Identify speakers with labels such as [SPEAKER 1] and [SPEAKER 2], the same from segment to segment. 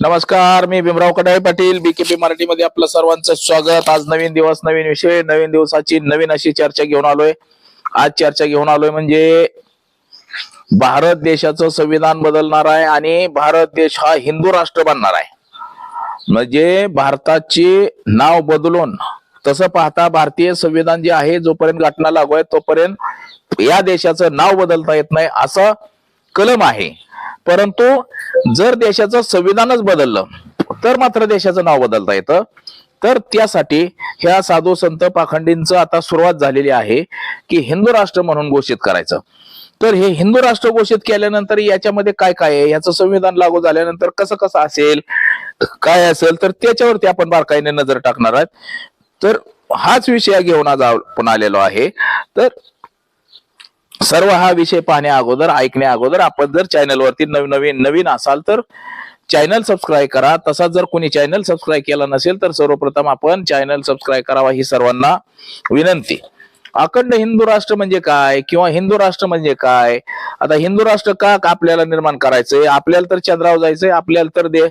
[SPEAKER 1] नमस्कार मी भीमराव कडाळे पाटील बीकेपी मराठीमध्ये आपलं सर्वांचं स्वागत. आज नवीन दिवस नवीन विषय नवीन दिवसाची नवीन अशी चर्चा घेऊन आलोय. आज चर्चा घेऊन आलोय म्हणजे भारत देशाचं संविधान बदलणार आहे आणि भारत देश हा हिंदू राष्ट्र बनणार आहे. म्हणजे भारताची नाव बदलून तसं पाहता भारतीय संविधान जे आहे जोपर्यंत घटना लागू आहे तोपर्यंत या देशाचं नाव बदलता येत नाही असं कलम आहे. परंतु जर देशाचं संविधानच बदललं तर मात्र देशाचं नाव बदलता येतं. तर त्यासाठी ह्या साधू संत पाखंडींचं आता सुरुवात झालेली आहे की हिंदू राष्ट्र म्हणून घोषित करायचं. तर हे हिंदू राष्ट्र घोषित केल्यानंतर याच्यामध्ये काय काय आहे? याचं संविधान लागू झाल्यानंतर कसं कसं असेल? काय असेल? तर त्याच्यावरती आपण बारकाईने नजर टाकणार आहोत. तर हाच विषय घेऊन आज आपण आलेलो आहे. तर सर्व हा विषय पाहण्या अगोदर ऐकण्या अगोदर आपण जर चॅनलवरती नवीन नवीन नवीन असाल तर चॅनल सबस्क्राईब करा. तसाच जर कोणी चॅनल सबस्क्राईब केला नसेल तर सर्वप्रथम आपण चॅनल सबस्क्राईब करावा ही सर्वांना विनंती. अखंड हिंदू राष्ट्र म्हणजे काय किंवा हिंदू राष्ट्र म्हणजे काय? आता हिंदू राष्ट्र का का आपल्याला निर्माण करायचंय? आपल्याला तर चंद्रावर जायचंय आपल्याला तर दे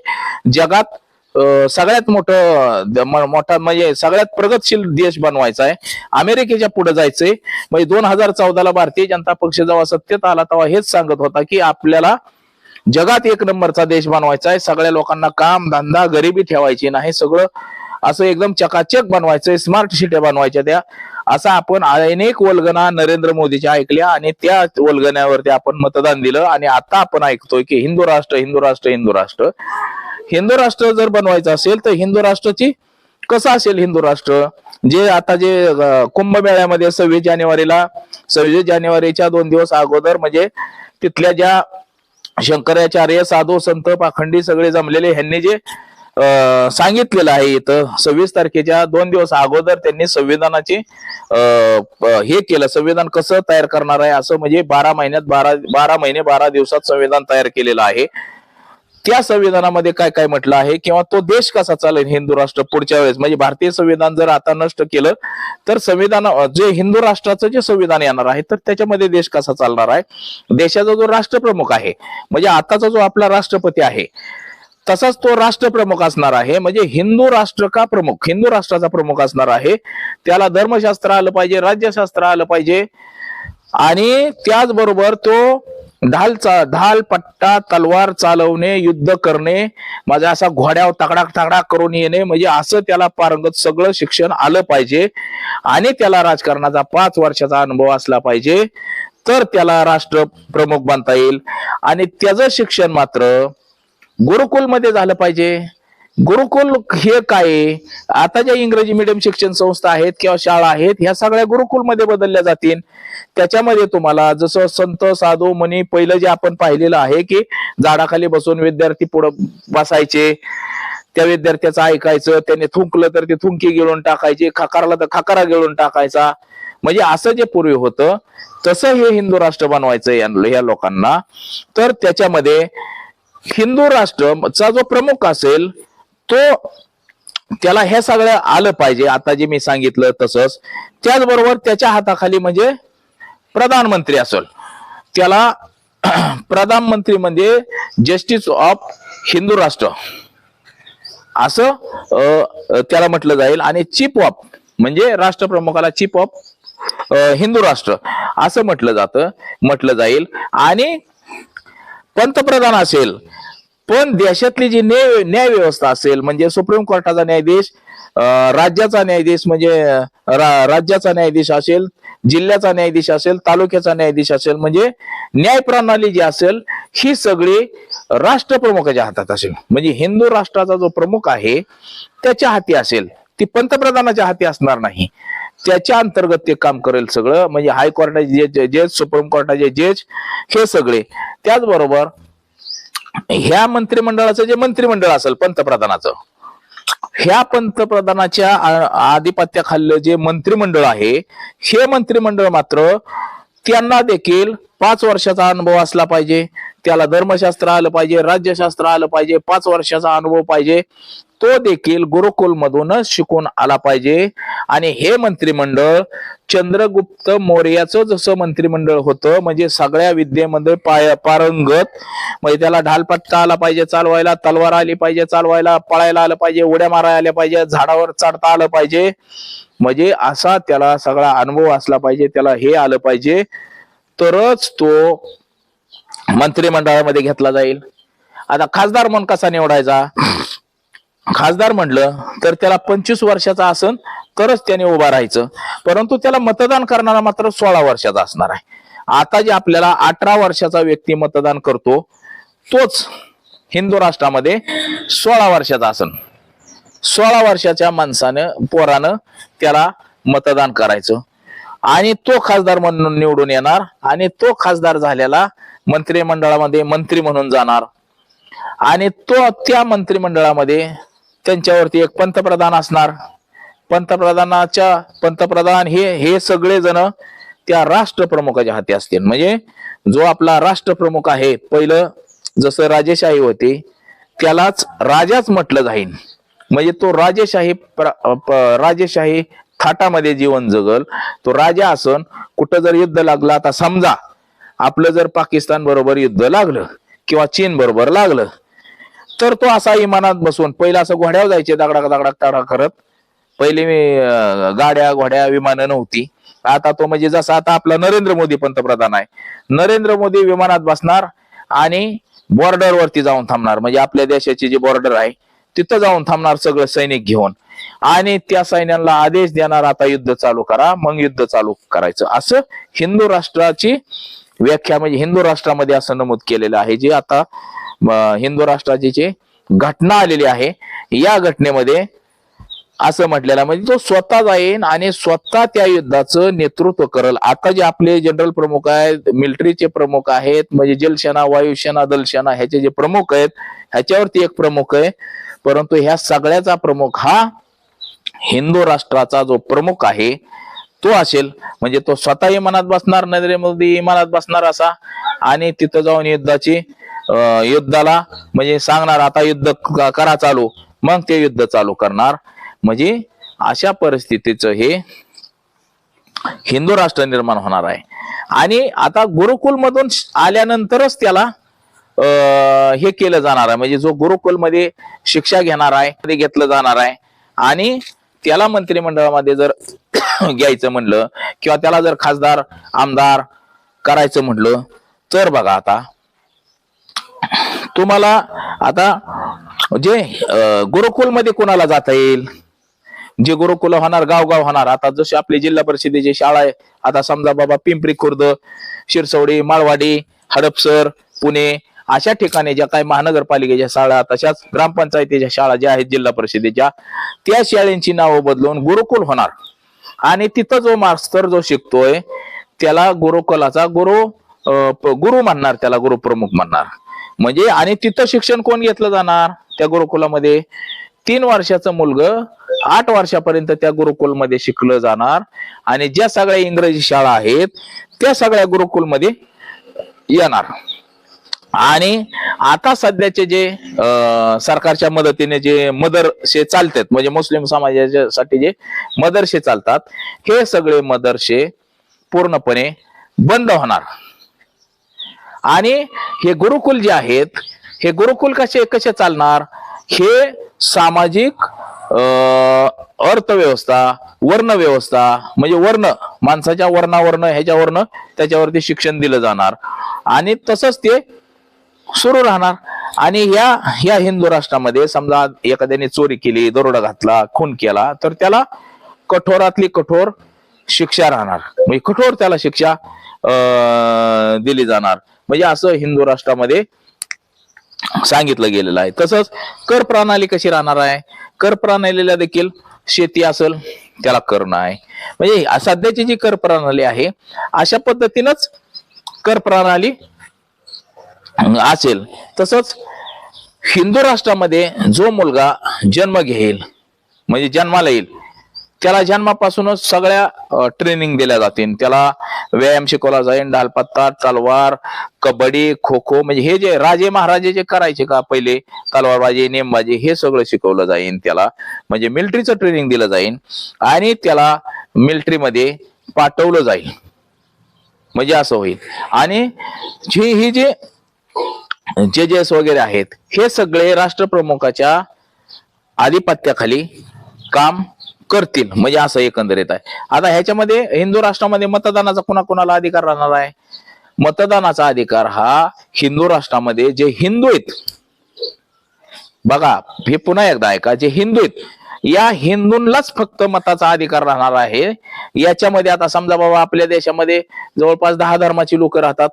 [SPEAKER 1] जगात सगळ्यात मोठं मोठा म्हणजे सगळ्यात प्रगतशील देश बनवायचा आहे. अमेरिकेच्या पुढे जायचंय. म्हणजे दोन हजार चौदाला भारतीय जनता पक्ष जेव्हा सत्तेत आला तेव्हा हेच सांगत होता की आपल्याला जगात एक नंबरचा देश बनवायचा आहे. सगळ्या लोकांना काम धंदा गरिबी ठेवायची नाही. सगळं असं एकदम चकाचक बनवायचंय स्मार्ट सिटी बनवायच्या त्या. असं आपण अनेक वल्गना नरेंद्र मोदीच्या ऐकल्या आणि त्या वल्गण्यावरती आपण मतदान दिलं आणि आता आपण ऐकतोय की हिंदू राष्ट्र हिंदू राष्ट्र हिंदू राष्ट्र. हिंदू राष्ट्र जर बनवायचं असेल तर हिंदू राष्ट्राची कसं असेल हिंदू राष्ट्र? जे आता जे कुंभमेळ्यामध्ये सव्वीस जानेवारीला सव्वीस जानेवारीच्या दोन दिवस अगोदर म्हणजे तिथल्या ज्या शंकराचार्य साधू संत पाखंडी सगळे जमलेले ह्यांनी जे सांगितलेलं आहे इथं. सव्वीस तारखेच्या दोन दिवस अगोदर त्यांनी संविधानाचे अं, हे केलं. संविधान कसं तयार करणार आहे? असं म्हणजे बारा महिन्यात बारा बारा महिने बारा दिवसात संविधान तयार केलेलं आहे. त्या संविधानामध्ये काय काय म्हटलं आहे? किंवा तो देश कसा चालेल हिंदू राष्ट्र पुढच्या वेळेस? म्हणजे भारतीय संविधान जर आता नष्ट केलं तर संविधान जे हिंदू राष्ट्राचं जे संविधान येणार आहे तर त्याच्यामध्ये देश कसा चालणार आहे? देशाचा जो राष्ट्रप्रमुख आहे म्हणजे आताचा जो आपला राष्ट्रपती आहे तसाच तो राष्ट्रप्रमुख असणार आहे. म्हणजे हिंदू राष्ट्र का प्रमुख? हिंदू राष्ट्राचा प्रमुख असणार आहे. त्याला धर्मशास्त्र आलं पाहिजे राज्यशास्त्र आलं पाहिजे. आणि त्याचबरोबर तो ढाल चा ढाल पट्टा तलवार चालवणे युद्ध करणे माझा असा घोड्यावर तगडाक तगडाक करून येणे म्हणजे असं त्याला पारंगत सगळं शिक्षण आलं पाहिजे. आणि त्याला राजकारणाचा पाच वर्षाचा अनुभव असला पाहिजे. तर त्याला राष्ट्र प्रमुख बनता येईल. आणि त्याचं शिक्षण मात्र गुरुकुलमध्ये झालं पाहिजे. गुरुकुल हे काय आता ज्या इंग्रजी मिडियम शिक्षण संस्था आहेत किंवा शाळा आहेत ह्या सगळ्या गुरुकुलमध्ये बदलल्या जातील. त्याच्यामध्ये तुम्हाला जसं संत साधू मनी पहिलं जे आपण पाहिलेलं आहे की झाडाखाली बसून विद्यार्थी पुढं बसायचे त्या विद्यार्थ्याचं ऐकायचं त्याने थुंकलं तर ते थुंकी गिळून टाकायचे खाकारला तर खाकारा गिळून टाकायचा. म्हणजे असं जे पूर्वी होतं तसं हे हिंदू राष्ट्र बनवायचं या लोकांना. तर त्याच्यामध्ये हिंदू राष्ट्रचा जो प्रमुख असेल तो त्याला हे सगळं आलं पाहिजे. आता जे मी सांगितलं तसंच त्याचबरोबर त्याच्या हाताखाली म्हणजे प्रधानमंत्री असेल. त्याला प्रधानमंत्री म्हणजे जस्टिस ऑफ हिंदू राष्ट्र. असं त्याला म्हटलं जाईल. आणि चीफ ऑफ म्हणजे राष्ट्रप्रमुखाला चीफ ऑफ हिंदू राष्ट्र. असं म्हटलं जातं म्हटलं जाईल. आणि पंतप्रधान असेल. पण देशातली जी न्याय न्याय व्यवस्था असेल म्हणजे सुप्रीम कोर्टाचा न्यायाधीश राज्याचा न्यायाधीश म्हणजे रा- राज्याचा न्यायाधीश असेल जिल्ह्याचा न्यायाधीश असेल तालुक्याचा न्यायाधीश असेल म्हणजे न्याय प्रणाली जी असेल ही सगळी राष्ट्रप्रमुखाच्या हातात असेल. म्हणजे हिंदू राष्ट्राचा जो प्रमुख आहे त्याच्या हाती असेल. ती पंतप्रधानाच्या हाती असणार नाही. त्याच्या अंतर्गत ते काम करेल सगळं. म्हणजे हायकोर्टाचे जे जज सुप्रीम कोर्टाचे जज हे सगळे. त्याचबरोबर ह्या मंत्रिमंडळाचं जे मंत्रिमंडळ असेल पंतप्रधानाचं. ह्या पंतप्रधानाच्या आ- जे मंत्रिमंडळ आहे हे मंत्रिमंडळ मात्र त्यांना देखील पाच वर्षाचा अनुभव असला पाहिजे. त्याला धर्मशास्त्र आलं पाहिजे राज्यशास्त्र आलं पाहिजे पाच वर्षाचा अनुभव पाहिजे. तो देखील गुरुकुल मधूनच शिकून आला पाहिजे. आणि हे मंत्रिमंडळ चंद्रगुप्त मौर्याचं जसं मंत्रिमंडळ होतं म्हणजे सगळ्या विद्येमध्ये पाय पारंगत म्हणजे त्याला ढालपट्टा आला पाहिजे चालवायला तलवार आली पाहिजे चालवायला पळायला आलं पाहिजे उड्या मारायला आल्या पाहिजे झाडावर चढता आलं पाहिजे. म्हणजे असा त्याला सगळा अनुभव असला पाहिजे त्याला हे आलं पाहिजे. तरच तो मंत्रिमंडळामध्ये घेतला जाईल. आता खासदार म्हणून कसा निवडायचा? खासदार म्हणलं तर त्याला पंचवीस वर्षाचा असन तरच त्याने उभा राहायचं. परंतु त्याला मतदान करणारा मात्र सोळा वर्षाचा असणार आहे. आता जे आपल्याला अठरा वर्षाचा व्यक्ती मतदान करतो तोच हिंदू राष्ट्रामध्ये सोळा वर्षाचा असन सोळा वर्षाच्या माणसानं पोरानं त्याला मतदान करायचं. आणि तो खासदार म्हणून निवडून येणार आणि तो खासदार झालेला मंत्रिमंडळामध्ये मंत्री म्हणून जाणार. आणि तो त्या मंत्रिमंडळामध्ये त्यांच्यावरती एक पंतप्रधान असणार. पंतप्रधानाच्या पंतप्रधान हे हे सगळे जण त्या राष्ट्रप्रमुखाच्या हाती असतील. म्हणजे जो आपला राष्ट्रप्रमुख आहे पहिलं जसं राजेशाही होती त्यालाच राजाच म्हटलं जाईल म्हणजे तो राजेशाही प्र- राजेशाही थाटामध्ये जीवन जगल. तो राजा असन कुठं जर युद्ध लागलं आता समजा आपलं जर पाकिस्तान बरोबर युद्ध लागलं किंवा चीन बरोबर लागलं तर तो असा इमानात बसून पहिला असं घोड्यावर जायचे दगडाक दगडाक तडा करत. पहिले मी गाड्या घोड्या विमानं नव्हती. आता तो म्हणजे जसा आता आपला नरेंद्र मोदी पंतप्रधान आहे. नरेंद्र मोदी विमानात बसणार आणि बॉर्डर वरती जाऊन थांबणार. म्हणजे आपल्या देशाची जी बॉर्डर आहे तिथं जाऊन थांबणार सगळं सैनिक घेऊन. आणि त्या सैन्याला आदेश देणार आता युद्ध चालू करा मग युद्ध चालू करायचं. असं हिंदू राष्ट्राची व्याख्या म्हणजे हिंदू राष्ट्रामध्ये असं नमूद केलेलं आहे जे आता हिंदू राष्ट्राची जी घटना आलेली आहे या घटनेमध्ये असं म्हटलेलं म्हणजे तो स्वतः जाईन आणि स्वतः त्या युद्धाचं नेतृत्व करल. आता जे आपले जनरल प्रमुख आहेत मिलिटरीचे प्रमुख आहेत म्हणजे जलसेना वायुसेना दलसेना ह्याचे जे प्रमुख आहेत ह्याच्यावरती एक प्रमुख आहे. परंतु ह्या सगळ्याचा प्रमुख हा हिंदू राष्ट्राचा जो प्रमुख आहे तो असेल. म्हणजे तो स्वतः मनात बसणार नरेंद्र मोदी इमानात बसणार असा. आणि तिथं जाऊन युद्धाची युद्धाला म्हणजे सांगणार आता युद्ध करा चालू. मग ते युद्ध चालू करणार. म्हणजे अशा परिस्थितीचं हे हिंदू राष्ट्र निर्माण होणार आहे. आणि आता गुरुकुल मधून आल्यानंतरच त्याला अं, हे केलं जाणार आहे. म्हणजे जो गुरुकुलमध्ये शिक्षा घेणार आहे ते घेतलं जाणार आहे. आणि त्याला मंत्रिमंडळामध्ये जर घ्यायचं म्हणलं किंवा त्याला जर खासदार आमदार करायचं म्हणलं तर बघा आता. तुम्हाला आता जे गुरुकुलमध्ये कोणाला जाता येईल? जे गुरुकुल होणार गावगाव होणार. आता जसे आपली जिल्हा परिषदेची शाळा आहे आता समजा बाबा पिंपरी खुर्द शिरसवडी माळवाडी हडपसर पुणे अशा ठिकाणी ज्या काही महानगरपालिकेच्या शाळा तशाच ग्रामपंचायतीच्या शाळा ज्या आहेत जिल्हा परिषदेच्या त्या शाळेंची नावं बदलून गुरुकुल होणार. आणि तिथं जो मास्तर जो शिकतोय त्याला गुरुकुलाचा गुरु गुरु म्हणणार त्याला गुरुप्रमुख म्हणणार. म्हणजे आणि तिथं शिक्षण कोण घेतलं जाणार? त्या गुरुकुलामध्ये तीन वर्षाचं मुलग आठ वर्षापर्यंत त्या गुरुकुलमध्ये शिकलं जाणार. आणि ज्या सगळ्या इंग्रजी शाळा आहेत त्या सगळ्या गुरुकुलमध्ये येणार. आणि आता सध्याचे जे अं, सरकारच्या मदतीने जे मदरसे चालतात म्हणजे मुस्लिम समाजासाठी जे मदरसे चालतात हे सगळे मदरसे पूर्णपणे बंद होणार. आणि हे गुरुकुल जे आहेत हे गुरुकुल कसे कसे चालणार? हे सामाजिक अं, अर्थव्यवस्था वर्ण व्यवस्था म्हणजे वर्ण माणसाच्या वर्णावर्ण ह्याच्यावरनं त्याच्यावरती शिक्षण दिलं जाणार. आणि तसंच ते सुरू राहणार. आणि या या हिंदू राष्ट्रामध्ये समजा एखाद्याने चोरी केली दरोडा घातला खून केला तर त्याला कठोरातली कठोर शिक्षा राहणार. म्हणजे कठोर त्याला शिक्षा अं, दिली जाणार. म्हणजे असं हिंदू राष्ट्रामध्ये सांगितलं गेलेलं आहे. तसंच कर प्रणाली कशी राहणार आहे? कर प्रणालीला देखील शेती असेल त्याला कर नाही. म्हणजे सध्याची जी कर प्रणाली आहे अशा पद्धतीनंच कर प्रणाली असेल. तसंच हिंदू राष्ट्रामध्ये जो मुलगा जन्म घेईल म्हणजे जन्माला येईल त्याला जन्मापासूनच सगळ्या ट्रेनिंग दिल्या जातील. त्याला व्यायाम शिकवला जाईल डालपत्ता तलवार कबड्डी खो खो म्हणजे हे जे राजे महाराजे जे करायचे का पहिले तलवारबाजी नेमबाजी हे सगळं शिकवलं जाईल त्याला. म्हणजे मिलिटरीचं ट्रेनिंग दिलं जाईल आणि त्याला मिलिटरीमध्ये पाठवलं जाईल. म्हणजे असं होईल. आणि जे ही जे जे जे एस वगैरे आहेत हे सगळे राष्ट्रप्रमुखाच्या आधिपत्याखाली काम करतील. म्हणजे असं एकंदरीत आहे. आता ह्याच्यामध्ये हिंदू राष्ट्रामध्ये मतदानाचा कुणाकुणाला अधिकार राहणार आहे? मतदानाचा अधिकार हा हिंदू राष्ट्रामध्ये जे हिंदू आहेत बघा हे पुन्हा एकदा ऐका जे हिंदू आहेत या हिंदूंलाच फक्त मताचा अधिकार राहणार आहे. याच्यामध्ये आता समजा बाबा आपल्या देशामध्ये जवळपास दहा धर्माची लोक राहतात.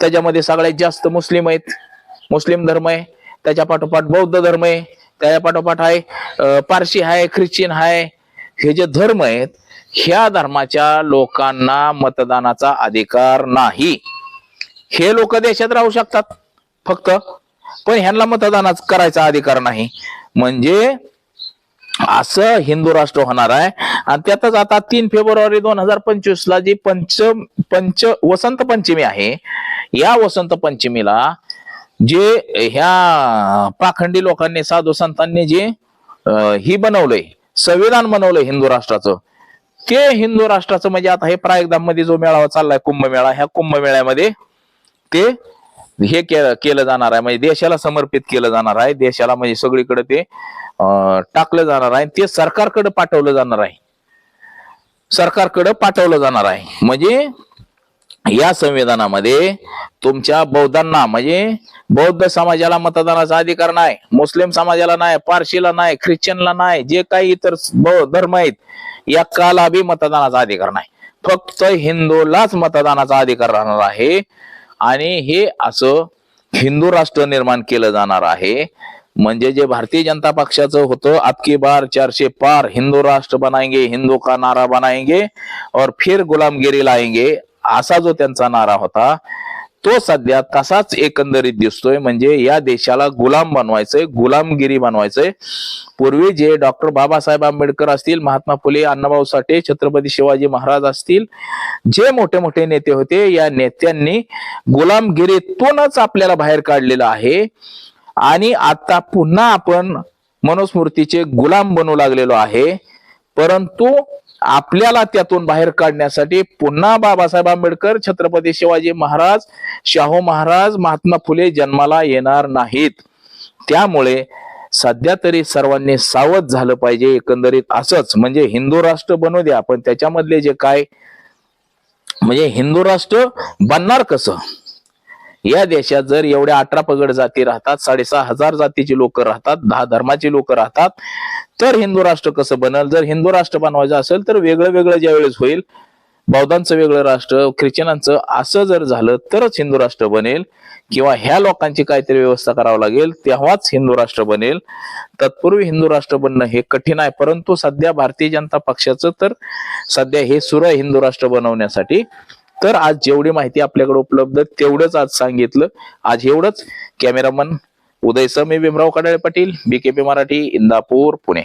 [SPEAKER 1] त्याच्यामध्ये सगळ्यात जास्त मुस्लिम आहेत. मुस्लिम धर्म आहे. त्याच्या पाठोपाठ बौद्ध धर्म आहे. त्याच्या पाठोपाठ आहे पारशी आहे ख्रिश्चन आहे. हे जे धर्म आहेत ह्या धर्माच्या लोकांना मतदानाचा अधिकार नाही. हे लोक देशात राहू शकतात फक्त. पण ह्यांना मतदानाच करायचा अधिकार नाही. म्हणजे असं हिंदू राष्ट्र होणार आहे. आणि त्यातच आता तीन फेब्रुवारी दोन हजार पंचवीस ला जी पंच पंच वसंत पंचमी आहे या वसंत पंचमीला जे ह्या पाखंडी लोकांनी साधू संतांनी जे ही बनवलंय संविधान बनवलंय हिंदू राष्ट्राचं. ते हिंदू राष्ट्राचं म्हणजे आता हे प्रायगदाममध्ये जो मेळावा चाललाय कुंभमेळा ह्या कुंभमेळ्यामध्ये ते हे के- केलं जाणार आहे. म्हणजे देशाला समर्पित केलं जाणार आहे. देशाला म्हणजे सगळीकडे ते टाकलं जाणार आहे. ते सरकारकडे पाठवलं जाणार आहे. सरकारकडे पाठवलं जाणार आहे. म्हणजे या संविधानामध्ये तुमच्या बौद्धांना म्हणजे बौद्ध समाजाला मतदानाचा अधिकार नाही मुस्लिम समाजाला नाही पारशीला नाही ख्रिश्चनला नाही जे काही इतर धर्म आहेत या काला बी मतदानाचा अधिकार नाही. फक्त हिंदूलाच मतदानाचा अधिकार राहणार आहे. आणि हे असं हिंदू राष्ट्र निर्माण केलं जाणार आहे. म्हणजे जे भारतीय जनता पक्षाचं होतं आपकी बार चारशे पार हिंदू राष्ट्र बनाएंगे हिंदू का नारा बनाएंगे और फिर गुलामगिरी लाएंगे असा जो त्यांचा नारा होता तो सध्या तसाच एकंदरीत दिसतोय. म्हणजे या देशाला गुलाम बनवायचंय गुलामगिरी बनवायचंय. पूर्वी जे डॉक्टर बाबासाहेब आंबेडकर असतील महात्मा फुले अण्णाभाऊ साठे छत्रपती शिवाजी महाराज असतील जे मोठे मोठे नेते होते या नेत्यांनी गुलामगिरीतूनच आपल्याला बाहेर काढलेलं आहे. आणि आता पुन्हा आपण मनुस्मृतीचे गुलाम बनू लागलेलो आहे. परंतु आपल्याला त्यातून बाहेर काढण्यासाठी पुन्हा बाबासाहेब आंबेडकर छत्रपती शिवाजी महाराज शाहू महाराज महात्मा फुले जन्माला येणार नाहीत. त्यामुळे सध्या तरी सर्वांनी सावध झालं पाहिजे एकंदरीत असंच. म्हणजे हिंदू राष्ट्र बनू द्या पण त्याच्यामधले जे काय म्हणजे हिंदू राष्ट्र बनणार कसं? या देशात जर एवढ्या अठरा पगड जाती राहतात साडेसहा हजार जातीची लोक राहतात दहा धर्माची लोक राहतात तर हिंदू राष्ट्र कसं बनल? जर हिंदू राष्ट्र बनवायचं असेल तर वेगळं वेगळं ज्यावेळेस होईल बौद्धांचं वेगळं राष्ट्र ख्रिश्चनांचं असं जर झालं तरच हिंदू राष्ट्र बनेल. किंवा ह्या लोकांची काहीतरी व्यवस्था करावं लागेल तेव्हाच हिंदू राष्ट्र बनेल. तत्पूर्वी हिंदू राष्ट्र बनणं हे कठीण आहे परंतु सध्या भारतीय जनता पक्षाचं तर सध्या हे सुरू आहे हिंदू राष्ट्र बनवण्यासाठी. तर आज जेवढी माहिती आपल्याकडे उपलब्ध तेवढंच आज सांगितलं. आज एवढंच. Cameraman Uday Sami Bhimrao Kadale Patil BKP Marathi Indapur Pune.